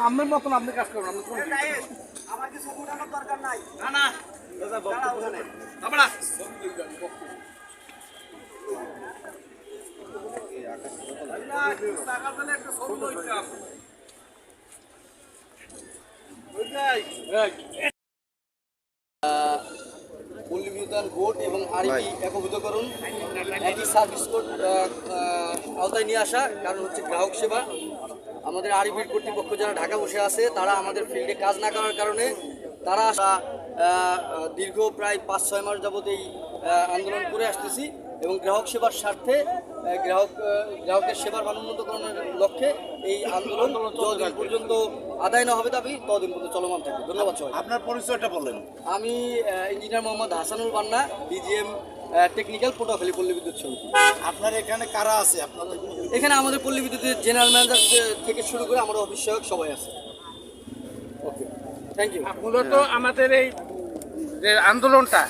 আপনার মতন আপনি কাজ করবেন আমার কিছু দরকার নাই না না আমরা একটা বিদ্যুতায়ন বোর্ড এবং আরবি একভূতকরণ একই সার্ভিস কোড আওতায় নিয়ে আসা কারণ হচ্ছে গ্রাহক সেবা। আমাদের আরবির কর্তৃপক্ষ যারা ঢাকা বসে আছে তারা আমাদের ফিল্ডে কাজ না করার কারণে তারা দীর্ঘ প্রায় পাঁচ ছয় মাস যাবত এই আন্দোলন করে আসতেছি এবং গ্রাহক সেবার স্বার্থে গ্রাহক গ্রাহকের সেবার মানোন্নতকরণের লক্ষ্যে এই আন্দোলন যতদিন পর্যন্ত আদায় না হবে দাবি ততদিন পর্যন্ত চলমান থাকবে। ধন্যবাদ সবাই আপনার পরিচয়টা বললেন। আমি ইঞ্জিনিয়ার মোহাম্মদ হাসানুল বান্না ডিজিএম টেকনিক্যাল পটুয়াখালী পল্লী বিদ্যুৎ সমিতি। আপনার এখানে কারা আছে? আপনাদের এখানে আমাদের পল্লী বিদ্যুতের জেনারেল ম্যানেজার থেকে শুরু করে আমরা অফিস সহায়ক সবাই আছে। ওকে থ্যাংক ইউ মূলত আমাদের এই যে আন্দোলনটা